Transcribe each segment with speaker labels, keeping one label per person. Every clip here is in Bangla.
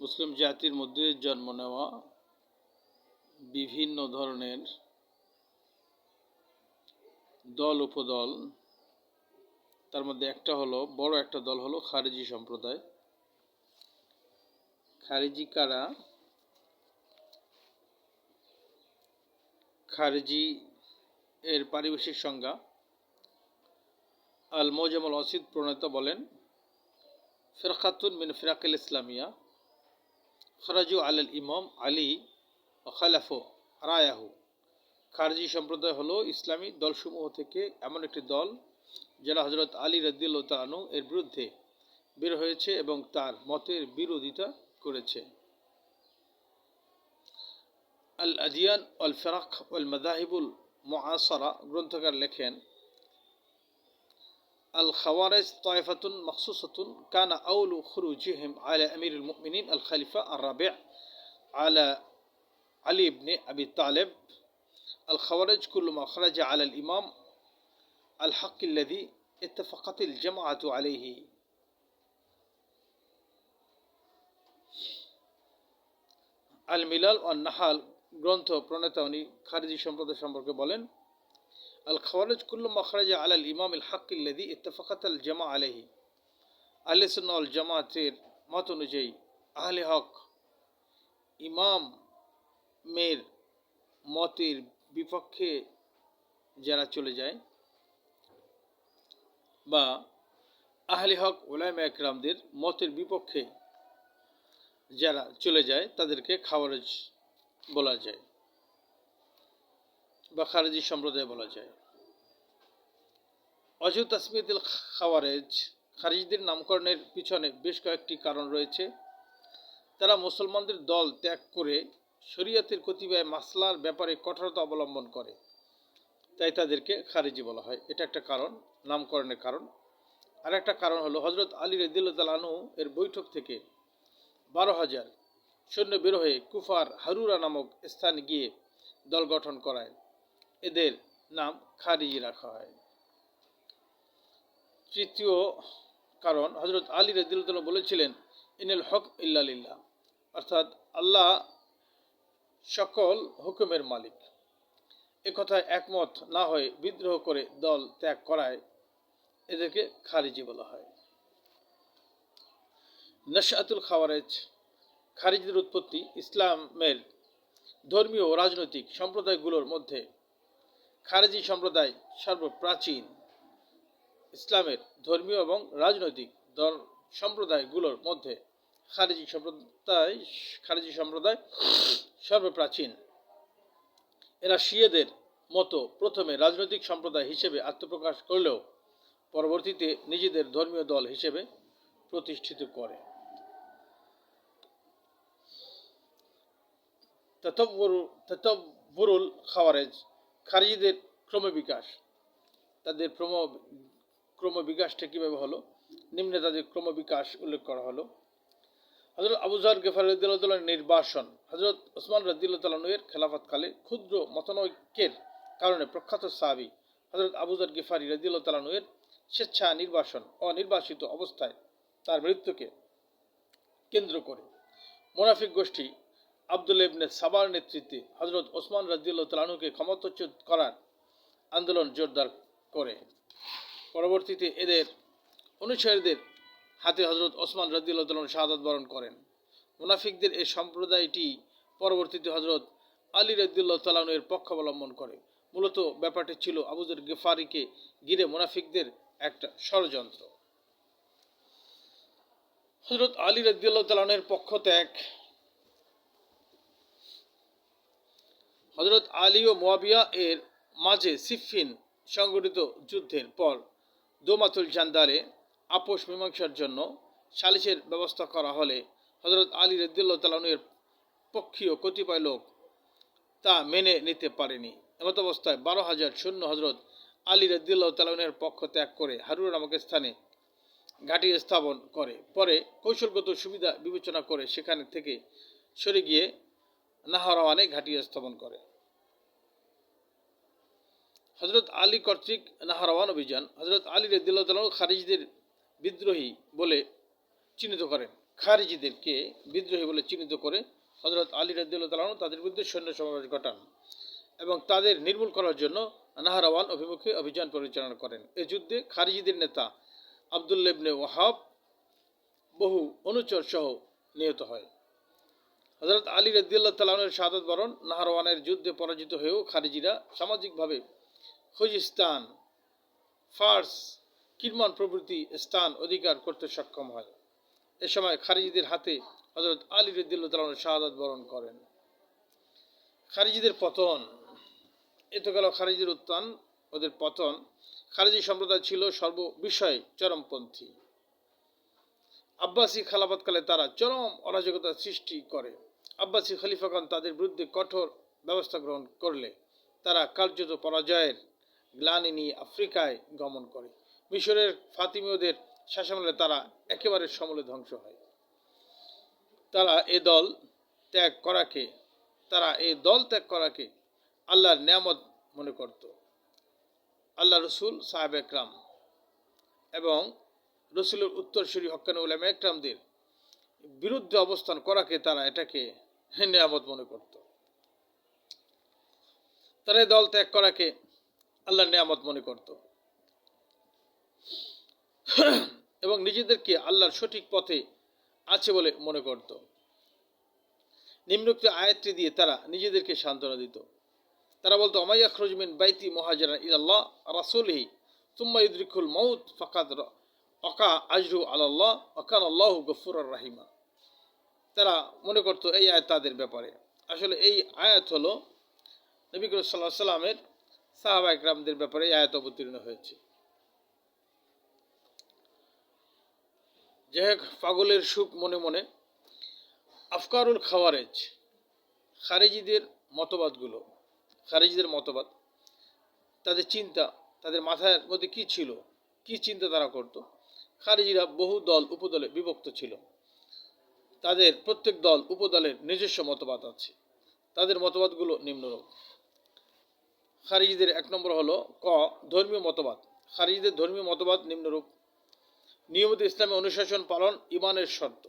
Speaker 1: মুসলিম জাতির মধ্যে জন্ম নেওয়া বিভিন্ন ধরনের দল, উপদল। তার মধ্যে একটা হলো, বড় একটা দল হলো খারিজি সম্প্রদায়। খারিজি কারা? খারিজি এর পারিবেশিক সংজ্ঞা। আল মোজামুল অসিদ প্রণেতা বলেন, ফিরকাতুন মিন ফিরাকিল ইসলামিয়া। খরাজু আল ইমাম আলী ও খালাফো রায়াহু। খারজি সম্প্রদায় হলো ইসলামী দলসমূহ থেকে এমন একটি দল যারা হজরত আলী রদ্দিল্লা তানু এর বিরুদ্ধে বের হয়েছে এবং তার মতের বিরোধিতা করেছে। আল আদিয়ান আল ফেরাক আল মাদাহিবুল মোয়াসরা গ্রন্থকার লেখেন الخوارج طائفة مخصوصة كان أول خروجهم على أمير المؤمنين الخليفة الرابع على علي بن أبي طالب الخوارج كل ما خرج على الإمام الحق الذي اتفقت الجماعة عليه আল মিলাল ও নাহাল গ্রন্থ প্রণেতা উনি খারিজি সম্প্রদায় সম্পর্কে বলেন আল খাওয়ারজ কুল্লু মখরাজা আলাল ইমাম ইল হাক্কিল্লাদি ইত্তফাকাত আল জামা আলহি আলিসুল জামাতের মত অনুযায়ী আহলে হক ইমাম মের মতের বিপক্ষে যারা চলে যায় বা আহলে হক ওলামা একরামদের মতের বিপক্ষে যারা চলে যায় তাদেরকে খাওয়ারজ বলা যায়। বা খারেজি সম্প্রদায় বলা যায়। অজু তাসমিদুল খাওয়ারেজ, খারিজদের নামকরণের পিছনে বেশ কয়েকটি কারণ রয়েছে। তারা মুসলমানদের দল ত্যাগ করে শরীয়তের কতিপয় মাসলার ব্যাপারে কঠোরতা অবলম্বন করে। তাই তাদেরকে খারিজি বলা হয়। এটা একটা কারণ, নামকরণের কারণ। আর একটা কারণ হলো হজরত আলী রদিল্লাহনু এর বৈঠক থেকে বারো হাজার সৈন্য বের হয়ে কুফার হারুরা নামক স্থানে গিয়ে দল গঠন করায়। এদের নাম খারিজি রাখা হয়। তৃতীয় কারণ হজরত আলী রদিল্লাহ বলেছিলেন ইনেল হক ইল্লালিল্লাহ অর্থাৎ আল্লাহ সকল হুকুমের মালিক। এ কথায় একমত না হয়ে বিদ্রোহ করে দল ত্যাগ করায় এদেরকে খারিজি বলা হয়। নশাতুল খাওয়ারেজ, খারিজদের উৎপত্তি ইসলামের ধর্মীয় ও রাজনৈতিক সম্প্রদায়গুলোর মধ্যে খারেজি সম্প্রদায় সর্বপ্রাচীন ইসলামের ধর্মীয় এবং রাজনৈতিক দল সম্প্রদায়গুলোর মধ্যে খারেজি সম্প্রদায় খারেজি সম্প্রদায় সর্বপ্রাচীন। এরা শিয়েদের মতো প্রথমে রাজনৈতিক সম্প্রদায় হিসেবে আত্মপ্রকাশ করলেও পরবর্তীতে নিজেদের ধর্মীয় দল হিসেবে প্রতিষ্ঠিত করে। ততবরুল খাওয়ারেজ খারিজিদের ক্রমবিকাশ, তাদের ক্রম, ক্রমবিকাশটা কীভাবে হলো? নিম্নে তাদের ক্রমবিকাশ উল্লেখ করা হলো। হজরত আবুজার গেফার রদিল্লাহ নির্বাসন হজরত ওসমান রদিল্লাহের খেলাফতকালে ক্ষুদ্র মতনৈক্যের কারণে প্রখ্যাত সাহাবি হজরত আবুজার গেফারি রদিল্লাহ তালানুয়ের স্বেচ্ছা নির্বাসন, অনির্বাসিত অবস্থায় তার মৃত্যুকে কেন্দ্র করে। মোনাফিক গোষ্ঠী আবদুল ইবনে সাবার নেতৃত্বে হজরত ওসমান রাজিউল্লাহ তালানুকে ক্ষমতাচ্যুত করার আন্দোলন জোরদার করে। পরবর্তীতে এদের অনুসারীদের হাতে হজরত ওসমান রাজিউল্লাহ তালান শাহাদ বরণ করেন। মুনাফিকদের এই সম্প্রদায়টি পরবর্তীতে হজরত আলী রদ্দুল্লাহ তালানুয়ের পক্ষ অবলম্বন করে। মূলত ব্যাপারটি ছিল আবুজুর গেফারিকে ঘিরে মুনাফিকদের একটা ষড়যন্ত্র। হজরত আলী রদ্দুল্লাহ তালানের পক্ষ ত্যাগ হজরত আলী ও মোয়াবিয়া এর মাঝে সিফিন সংগঠিত যুদ্ধের পর দোমাতুল জান্দারে আপোষ মীমাংসার জন্য সালিসের ব্যবস্থা করা হলে হজরত আলী রদ্দুল্লাহ তালানুয়ের পক্ষীয় কতিপয় লোক তা মেনে নিতে পারেনি। এমত অবস্থায় বারো হাজার শূন্য হজরত আলী রদ্দুল্লাহ তালাউনের পক্ষ ত্যাগ করে হারুর নামক স্থানে ঘাঁটি স্থাপন করে। পরে কৌশলগত সুবিধা বিবেচনা করে সেখানে থেকে সরে গিয়ে নাহরাওয়ানে ঘাঁটি স্থাপন করে। হজরত আলী কর্তৃক নাহরাওয়ান অভিযান হজরত আলী রদিল্লাহ খারিজদের বিদ্রোহী বলে চিহ্নিত করেন। খারিজিদেরকে বিদ্রোহী বলে চিহ্নিত করে হজরত আলী রাদিউল্লাহ তালাহ তাদের বিরুদ্ধে সৈন্য সমাবেশ ঘটান এবং তাদের নির্মূল করার জন্য নাহারাওয়ান অভিমুখে অভিযান পরিচালনা করেন। এ যুদ্ধে খারিজিদের নেতা আবদুল্লেবনে ওয়াহাব বহু অনুচর সহ নিহত হয়। হজরত আলী রদ্দিল্লাহ তালানের শাহাদত বরণ, নাহারওয়ানের যুদ্ধে পরাজিত হয়েও খারিজিরা সামাজিকভাবে খুজিস্তান, ফার্স, কিরমান প্রভৃতি স্থান অধিকার করতে সক্ষম হয়। এ সময় খারিজিদের হাতে হজরত আলী রদ্দিল্লাহ তালানের শাহাদত বরণ করেন। খারিজিদের পতন, এ তো গেল খারিজির উত্থান, ওদের পতন। খারিজি সম্প্রদায় ছিল সর্ববিষয়ে চরমপন্থী। আব্বাসী খালাফতকালে তারা চরম অরাজকতা সৃষ্টি করে। আব্বাসী খলিফাগণ তাদের বিরুদ্ধে কঠোর ব্যবস্থা গ্রহণ করলে তারা কার্যত পরাজয়ের গ্লানি নিয়ে আফ্রিকায় গমন করে। মিশরের ফাতিমীয়দের শাসনামলে তারা একেবারে সমূলে ধ্বংস হয়। তারা এ দল ত্যাগ করাকে, তারা এই দল ত্যাগ করাকে আল্লাহর নিয়ামত মনে করত। আল্লাহ রসুল, সাহেব একরাম এবং রসুলের উত্তরসূরি হকান উলামা একরামদের বিরুদ্ধে অবস্থান করাকে তারা এটাকে নিয়ামত মনে করত। তারা দল ত্যাগ করাকে আল্লাহর নিয়ামত মনে করত। এবং নিজেদেরকে আল্লাহর সঠিক পথে আছে বলে মনে করত। নিম্নোক্ত আয়াতটি দিয়ে তারা নিজেদেরকে সান্ত্বনা দিত। তারা বলতো আমাইয়া খরজমিন বাইতি মহাজারা ইল্লাহ রাসুলহি তুম্মা ইদরিকুল মৌত ফাকাদ অকা আজরু আল্লাহ অকান আল্লাহ গফুর রাহিমা। তারা মনে করতো এই আয়াত তাদের ব্যাপারে। আসলে এই আয়াত হলো নবী করিম সাল্লাহ সাল্লামের সাহাবা একরামদের ব্যাপারে এই আয়াত অবতীর্ণ হয়েছে। হোক, পাগলের সুখ মনে মনে আফকারুল খাওয়ারেজ, খারেজিদের মতবাদগুলো, খারেজিদের মতবাদ, তাদের চিন্তা, তাদের মাথার মধ্যে কি ছিল, কি চিন্তা তারা করত, খারেজিরা বহু দল, উপদলে বিভক্ত ছিল। তাদের প্রত্যেক দল, উপদলের নিজস্ব মতবাদ আছে। তাদের মতবাদগুলো নিম্নরূপ। খারিজিদের এক নম্বর হলো ক, ধর্মীয় মতবাদ। খারিজিদের ধর্মীয় মতবাদ নিম্নরূপ। নিয়মিত ইসলামী অনুশাসন পালন ইমানের শর্ত।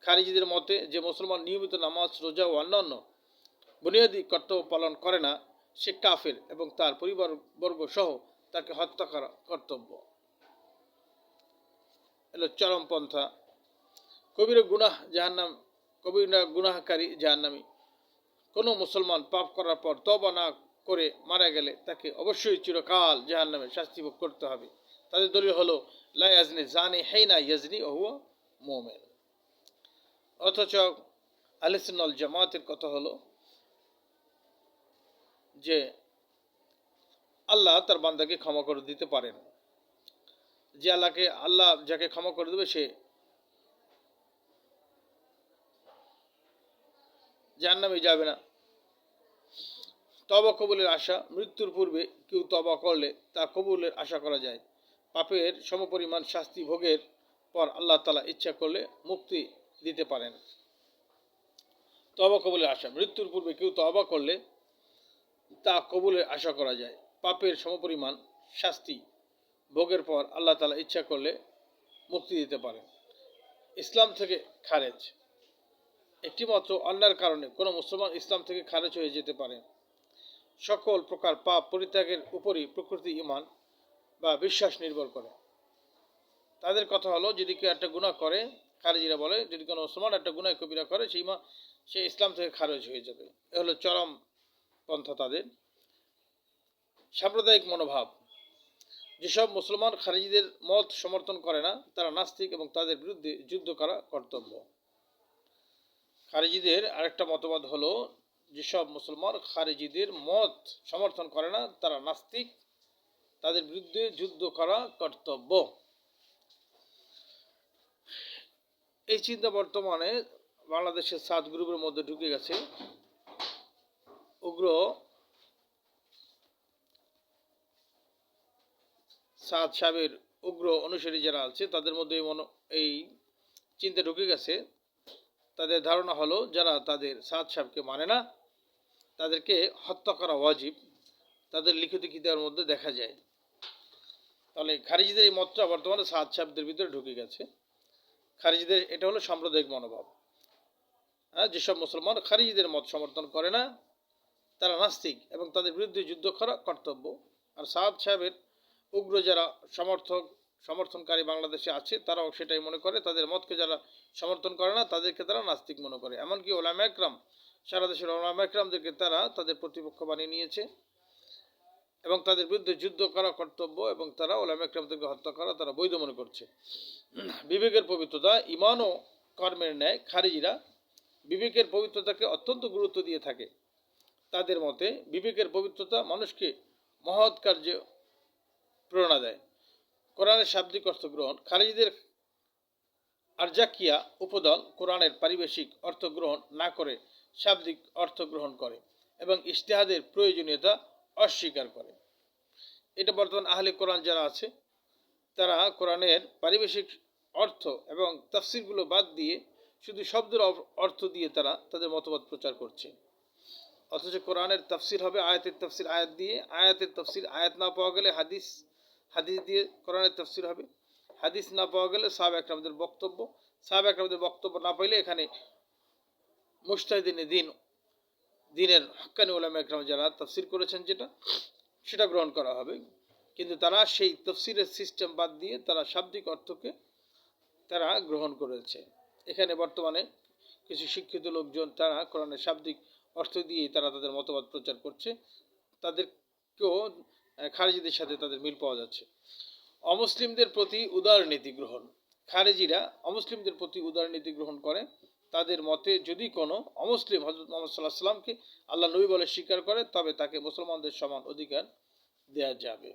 Speaker 1: খারিজিদের মতে যে মুসলমান নিয়মিত নামাজ, রোজা ও অন্যান্য বুনিয়াদী কর্তব্য পালন করে না, সে কাফের এবং তার পরিবারবর্গ সহ তাকে হত্যা করা কর্তব্য। এলো চরমপন্থা কবির গুনাহ জাহান্নাম, কবিরা গুনাহকারী জাহান্নামী। কোনো মুসলমান পাপ করার পর তবা না করে মারা গেলে তাকে অবশ্যই চিরকাল জাহান্নামে শাস্তি ভোগ করতে হবে। তাদের দলীয় হলো, লা ইয়াজনি জানি হেইনা ইয়াজনি ওহুয়া মোমেন। অথচ আলিসুল জামাতের কথা হলো যে, আল্লাহ তার বান্দাকে ক্ষমা করে দিতে পারেন। যে আল্লাহকে, আল্লাহ যাকে ক্ষমা করে দেবে সে জাহান্নামে যাবে না। তবা কবুলের আশা, মৃত্যুর পূর্বে কেউ তবা করলে তা কবুলের আশা করা যায়। পাপের সমপরিমাণ শাস্তি ভোগের পর আল্লাহ তালা ইচ্ছা করলে মুক্তি দিতে পারেন। তবা কবুলের আশা, মৃত্যুর পূর্বে কেউ তবা করলে তা কবুলের আশা করা যায়। পাপের সমপরিমাণ শাস্তি ভোগের পর আল্লাহ তালা ইচ্ছা করলে মুক্তি দিতে পারেন। ইসলাম থেকে খারেজ। একটিমাত্র অন্যার কারণে কোনো মুসলমান ইসলাম থেকে খারেজ হয়ে যেতে পারে। সকল প্রকার পাপ পরিত্যাগের উপরই প্রকৃতি ইমান বা বিশ্বাস নির্ভর করে। তাদের কথা হলো, যদি কেউ একটা গুণা করে খারেজিরা বলে, যদি কোনো মুসলমান একটা গুণায় কবিরা করে, সেই মা সে ইসলাম থেকে খারেজ হয়ে যাবে। এ হলো চরম পন্থা তাদের। সাম্প্রদায়িক মনোভাব। যেসব মুসলমান খারিজিদের মত সমর্থন করে না, তারা নাস্তিক এবং তাদের বিরুদ্ধে যুদ্ধ করা কর্তব্য। খারিজিদের আরেকটা মতবাদ হলো, যেসব মুসলমান খারিজিদের মত সমর্থন করে না, তারা নাস্তিক। তাদের বিরুদ্ধে যুদ্ধ করা কর্তব্য। এই চিন্তা বর্তমানে বাংলাদেশের সাত গ্রুপের মধ্যে ঢুকে গেছে। উগ্র সাদ সাবের উগ্র অনুসারী যারা আছে, তাদের মধ্যে মনো এই চিন্তা ঢুকে গেছে। তাদের ধারণা হলো, যারা তাদের সাদ সাহেবকে মানে না, তাদেরকে হত্যা করা ওয়াজিব, তাদের লিখিত কিতাবের মধ্যে দেখা যায়। তাহলে খারিজিদের এই মতটা বর্তমানে সাদ সাহেবদের ভিতরে ঢুকে গেছে। খারিজিদের, এটা হলো সাম্প্রদায়িক মনোভাব। হ্যাঁ যেসব মুসলমান খারিজিদের মত সমর্থন করে না, তারা নাস্তিক এবং তাদের বিরুদ্ধে যুদ্ধ করা কর্তব্য। আর সাদ সাহেবের উগ্র যারা সমর্থক সমর্থনকারী বাংলাদেশে আছে, তারাও সেটাই মনে করে, তাদের মতকে যারা সমর্থন করে না, তাদেরকে তারা নাস্তিক মনে করে। এমনকি ওলামা একরাম, সারা দেশের ওলামা একরামদেরকে তারা তাদের প্রতিপক্ষ বানিয়ে নিয়েছে এবং তাদের বিরুদ্ধে যুদ্ধ করা কর্তব্য এবং তারা ওলামা একরামদেরকে হত্যা করা তারা বৈধ মনে করছে। বিবেকের পবিত্রতা ইমান ও কর্মের ন্যায় খারিজিরা বিবেকের পবিত্রতাকে অত্যন্ত গুরুত্ব দিয়ে থাকে। তাদের মতে, বিবেকের পবিত্রতা মানুষকে মহৎ কার্যে প্রেরণা দেয়। কোরআনের শাব্দিক অর্থ গ্রহণ খারিজিদের আরজাকিয়া উপদল কোরআনের পারিবেশিক অর্থ গ্রহণ না করে শাব্দিক অর্থ গ্রহণ করে এবং ইশতেহাদের প্রয়োজনীয়তা অস্বীকার করে। এটা বর্তমান আহলে কোরআন যারা আছে, তারা কোরআনের পারিবেশিক অর্থ এবং তাফসিরগুলো বাদ দিয়ে শুধু শব্দের অর্থ দিয়ে তারা তাদের মতবাদ প্রচার করছে। অথচ কোরআনের তাফসির হবে আয়াতের তাফসির আয়াত দিয়ে। আয়াতের তাফসির আয়াত না পাওয়া গেলে হাদিস হাদিস দিয়ে কোরআনের তাফসির হবে। হাদিস না পাওয়া গেলে সাহাব একরামদের বক্তব্য। সাহাব একরামদের বক্তব্য না পাইলে এখানে মুস্তাহিদিনে দিন, দিনের হক্কানি ওলামা একরাম যারা তাফসির করেছেন যেটা, সেটা গ্রহণ করা হবে। কিন্তু তারা সেই তফসিরের সিস্টেম বাদ দিয়ে তারা শাব্দিক অর্থকে তারা গ্রহণ করেছে। এখানে বর্তমানে কিছু শিক্ষিত লোকজন তারা কোরআনের শাব্দিক অর্থ দিয়ে তারা তাদের মতবাদ প্রচার করছে। তাদেরকেও খারেজিদের সাথে তাদের মিল পাওয়া যাচ্ছে। অমুসলিমদের প্রতি উদার নীতি গ্রহণ। খারেজিরা অমুসলিমদের প্রতি উদার নীতি গ্রহণ করে। তাদের মতে যদি কোনো অমুসলিম হজরত মোহাম্মদ সাল্লাহ সাল্লামকে আল্লাহ নবী বলে স্বীকার করে, তবে তাকে মুসলমানদের সমান অধিকার দেয়া যাবে।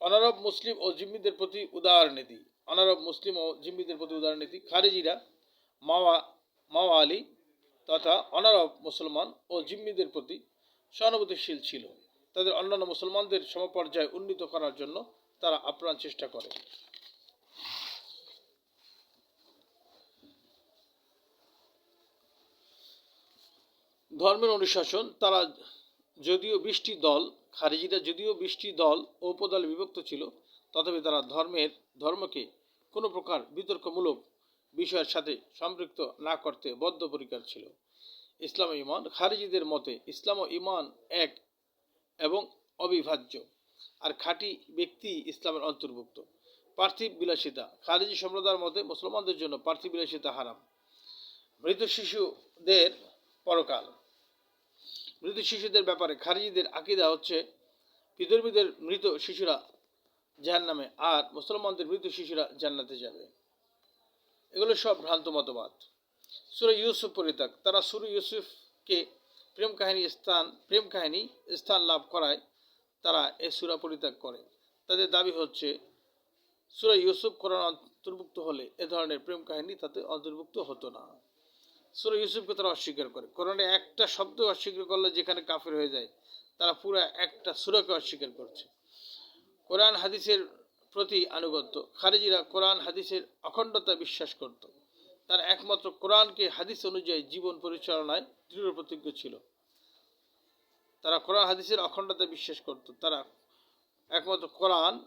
Speaker 1: অনারব মুসলিম ও জিম্মিদের প্রতি উদার নীতি। অনারব মুসলিম ও জিম্মিদের প্রতি উদার নীতি। খারেজিরা মাওয়া মাওয়া আলী তথা অনারব মুসলমান ও জিম্মিদের প্রতি সহানুভূতিশীল ছিল। তাদের অন্যান্য মুসলমানদের সমপর্যায়ে উন্নীত করার জন্য তারা আপ্রাণ চেষ্টা করে। ধর্মের অনুশাসন, তারা যদিও বৃষ্টি দল, খারিজিরা যদিও বৃষ্টি দল ও উপদলে বিভক্ত ছিল, তথাপি তারা ধর্মের, ধর্মকে কোনো প্রকার বিতর্কমূলক বিষয়ের সাথে সম্পৃক্ত না করতে বদ্ধপরিকর ছিল। ইসলাম ইমান, খারিজিদের মতে ইসলাম ও ইমান এক এবং অবিভাজ্য। আর খাঁটি ব্যক্তি ইসলামের অন্তর্ভুক্ত। পার্থিব বিলাসিতা। খারিজি সম্প্রদায়ের মতে মুসলমানদের জন্য পার্থিব বিলাসিতা হারাম। মৃত শিশুদের পরকাল। মৃত শিশুদের ব্যাপারে খারিজিদের আকিদা হচ্ছে, বিধর্মীদের মৃত শিশুরা জাহান্নামে আর মুসলমানদের মৃত শিশুরা জান্নাতে যাবে। এগুলো সব ভ্রান্ত মতবাদ। সুরা ইউসুফ পরিত্যাগ। তারা সুরা ইউসুফকে প্রেম কাহিনী স্থান, প্রেম কাহিনী স্থান লাভ করায় তারা এ সুরা পরিত্যাগ করে। তাদের দাবি হচ্ছে, সুরা ইউসুফ কোরআন অন্তর্ভুক্ত হলে এ ধরনের প্রেম কাহিনী তাতে অন্তর্ভুক্ত হতো না। সুরা ইউসুফকে তারা অস্বীকার করে। কোরআনে একটা শব্দ অস্বীকার করলে যেখানে কাফের হয়ে যায়, তারা পুরো একটা সুরাকে অস্বীকার করছে। কোরআন হাদিসের প্রতি আনুগত্য। খারিজিরা কোরআন হাদিসের অখণ্ডতা বিশ্বাস করত। তারা একমাত্র কোরআনকে, হাদিস অনুযায়ী জীবন পরিচালনায় দৃঢ় প্রতিজ্ঞ ছিল। তারা কোরআন, হাদিসের অখণ্ডতা বিশ্বাস করত। তারা একমাত্র কোরআন,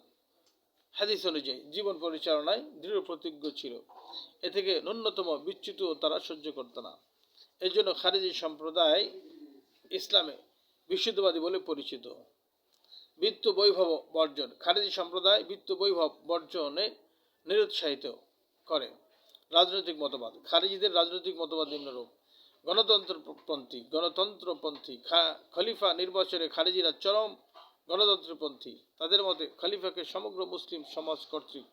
Speaker 1: হাদিস অনুযায়ী জীবন পরিচালনায় দৃঢ় প্রতিজ্ঞ ছিল। এ থেকে ন্যূনতম বিচ্যুত তারা সহ্য করত না। এই জন্য খারিজি সম্প্রদায় ইসলামে বিশুদ্ধবাদী বলে পরিচিত। বৃত্ত বৈভব বর্জন, খারিজি সম্প্রদায় বৃত্ত বৈভব বর্জনে নিরুৎসাহিত করে। রাজনৈতিক মতবাদ। খারিজিদের রাজনৈতিক মতবাদ নিম্নরূপ। গণতন্ত্রপন্থী গণতন্ত্রপন্থী খলিফা নির্বাচনে খারিজিরা চরম গণতন্ত্রপন্থী। তাদের মতে খলিফাকে সমগ্র মুসলিম সমাজ কর্তৃক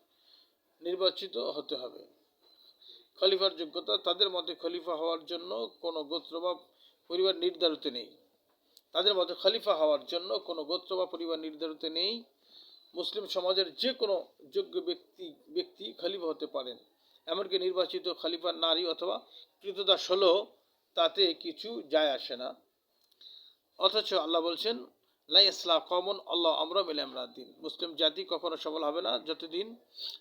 Speaker 1: নির্বাচিত হতে হবে। খলিফার যোগ্যতা, তাদের মতে খলিফা হওয়ার জন্য কোনো গোত্র বা পরিবার নির্ধারিত নেই। তাদের মতে খলিফা হওয়ার জন্য কোনো গোত্র বা পরিবার নির্ধারিত নেই। মুসলিম সমাজের যে কোনো যোগ্য ব্যক্তি ব্যক্তি খলিফা হতে পারেন। এমনকি নির্বাচিত খলিফার নারী অথবা কৃতদাস হলেও তাতে কিছু যায় আসে না। অথচ আল্লাহ বলছেন লাই ইসলাম কমন আল্লাহ আমরা মিলে দিন। মুসলিম জাতি কখনো সফল হবে না যতদিন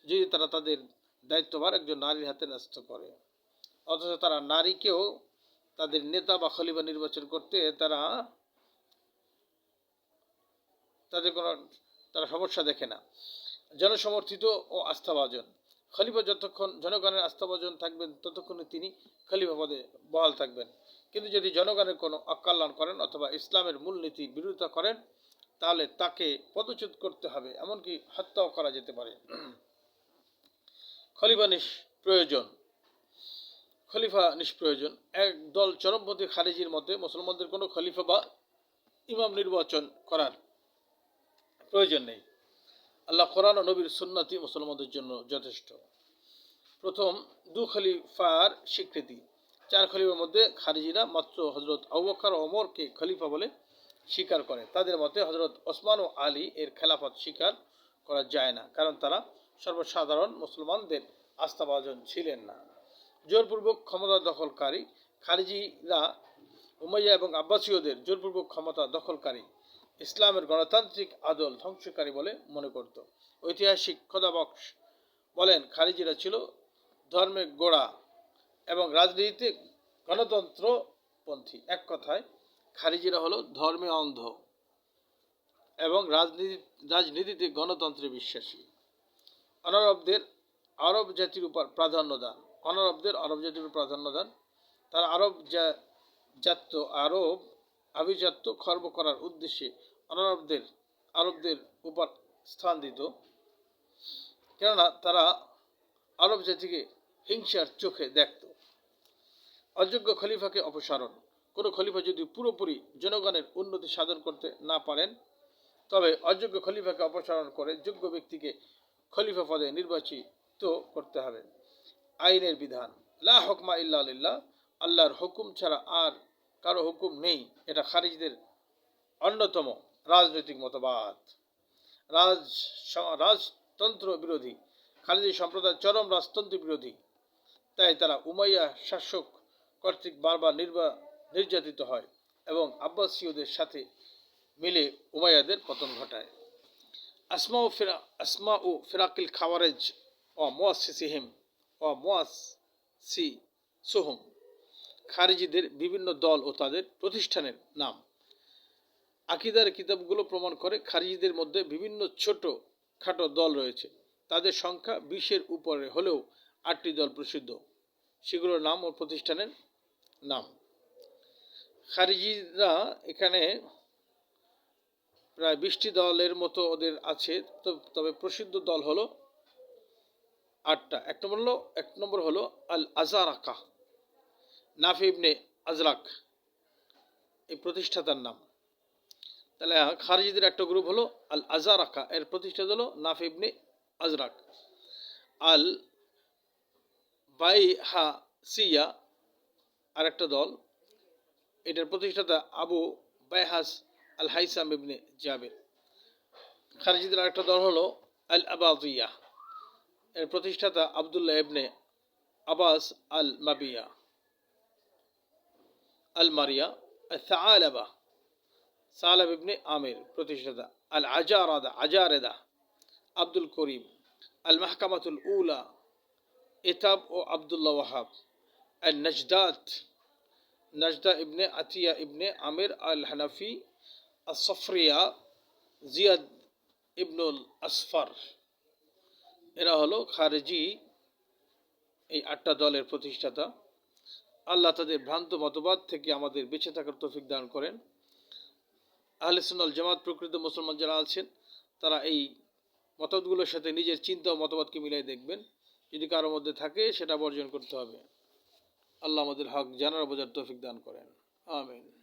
Speaker 1: যদি তারা তাদের দায়িত্বভার একজন নারীর হাতে ন্যস্ত করে। অথচ তারা নারীকেও তাদের নেতা বা খলিফা নির্বাচন করতে তারা তাদের কোনো তারা সমস্যা দেখে না। জনসমর্থিত ও আস্থাভাজন। খলিফা যতক্ষণ জনগণের আস্থাভাজন থাকবেন, ততক্ষণে তিনি খলিফা পদে বহাল থাকবেন। কিন্তু যদি জনগণের কোনো অকল্যাণ করেন অথবা ইসলামের মূলনীতি বিরোধিতা করেন, তাহলে তাকে পদচ্যুত করতে হবে, এমনকি হত্যাও করা যেতে পারে। খলিফা নিষ্প্রয়োজন। খলিফা নিষ্প্রয়োজন। এক দল চরমপন্থী খারিজির মতে মুসলমানদের কোনো খলিফা বা ইমাম নির্বাচন করার প্রয়োজন নেই। আল্লাহ কোরআন ও নবীর সুন্নতি মুসলমানদের জন্য যথেষ্ট। প্রথম, দু খলিফার স্বীকৃতি। চার খলিফার মধ্যে খারিজিরা মাত্র হজরত আউবকর ওমরকে খলিফা বলে স্বীকার করে। তাদের মতে হজরত ওসমান ও আলী এর খেলাফত স্বীকার করা যায় না, কারণ তারা সর্বসাধারণ মুসলমানদের আস্থাভাজন ছিলেন না। জোরপূর্বক ক্ষমতা দখলকারী খারিজিরা উমাইয়া এবং আব্বাসীয়দের জোরপূর্বক ক্ষমতা দখলকারী ইসলামের গণতান্ত্রিক আদল ধ্বংসকারী বলে মনে করত। ঐতিহাসিক খোদাবক্স বলেন খারিজিরা ছিল ধর্মের গোড়া এবং রাজনীতিতে গণতন্ত্রপন্থী। এক কথায় খারিজিরা হলো ধর্মে অন্ধ এবং রাজনীতি, রাজনীতিতে গণতন্ত্রে বিশ্বাসী। অনারবদের আরব জাতির উপর প্রাধান্য দান। অনারবদের আরব জাতির উপর প্রাধান্য দান। তারা আরব জাত্য আরব আভিজাত্য খর্ব করার উদ্দেশ্যে অনারবদের, আরবদের উপর স্থান দিত। কেননা তারা আরব জাতিকে হিংসার চোখে দেখত। অযোগ্য খলিফাকে অপসারণ। কোনো খলিফা যদি পুরোপুরি জনগণের উন্নতি সাধন করতে না পারেন, তবে অযোগ্য খলিফাকে অপসারণ করে যোগ্য ব্যক্তিকে খলিফা পদে নির্বাচিত করতে হবে। আইনের বিধান। লা হকমা ইল্লা আল্লাহর হুকুম ছাড়া আর কারও হুকুম নেই। এটা খারিজদের অন্যতম রাজনৈতিক মতবাদ। রাজ রাজতন্ত্র বিরোধী খালিদি সম্প্রদায় চরম রাজতন্ত্র বিরোধী। তাই তারা উমাইয়া শাসক কর্তৃক বারবার নির্বা, নির্যাতিত হয় এবং আব্বাসীয়দের সাথে মিলে উমাইয়াদের পতন ঘটায়। আসমা ও ফিরা, আসমা ও ফিরাকিল খাওয়ারেজ ও মোয়াসিসিহিম ও মোয়াসি সোহম খারিজিদের বিভিন্ন দল ও তাদের প্রতিষ্ঠানের নাম। আকিদার কিতাবগুলো প্রমাণ করে খারিজিদের মধ্যে বিভিন্ন ছোট খাটো দল রয়েছে। তাদের সংখ্যা বিশের উপরে হলেও আটটি দল প্রসিদ্ধ। সেগুলোর নাম ও প্রতিষ্ঠানের নাম। খারিজিরা এখানে প্রায় বিশটি দলের মতো ওদের আছে তবে প্রসিদ্ধ দল হলো আটটা। এক নম্বর হলো, এক নম্বর হলো আল আজারাকা নাফি ইবনে আজরাক, এই প্রতিষ্ঠাতার নাম। তাহলে খারিজিদের একটা গ্রুপ হলো আল আজারাকা এর প্রতিষ্ঠাতা হলো নাফি ইবনে আজরাক। আল বাই হা সিয়া আর একটা দল, এটার প্রতিষ্ঠাতা আবু বাইহাস আল হাইসাম ইবনে জাবের। খারিজিদের আরেকটা দল হলো আল আবাদিয়া এর প্রতিষ্ঠাতা আবদুল্লাহ ইবনে আবাস আল মাবিয়া আল মারিয়া আলাবা সালাব ইবনে আমির প্রতিষ্ঠাতা আল আজারাদা আজারেদা Abdul Karim Al Mahkamatul Ula Etab ও Abdullah Wahab Al Najdat Najda Ibn Atiya Ibn Amir Al Hanafi Asfariya Ziyad Ibnul Asfar এরা হলো খারেজি এই আটটা দলের প্রতিষ্ঠাতা। আল্লাহ তাদের ভ্রান্ত মতবাদ থেকে আমাদের বেঁচে থাকার তৌফিক দান করেন। আহলে সুন্নাল জামাত প্রকৃত মুসলমান যারা আছেন, তারা এই মতবাদগুলোর সাথে নিজের চিন্তা ও মতবাদকে মিলাই দেখবেন। যদি কারোর মধ্যে থাকে, সেটা বর্জন করতে হবে। আল্লাহ আমাদের হক জানার বোঝার তৌফিক দান করেন। আমিন।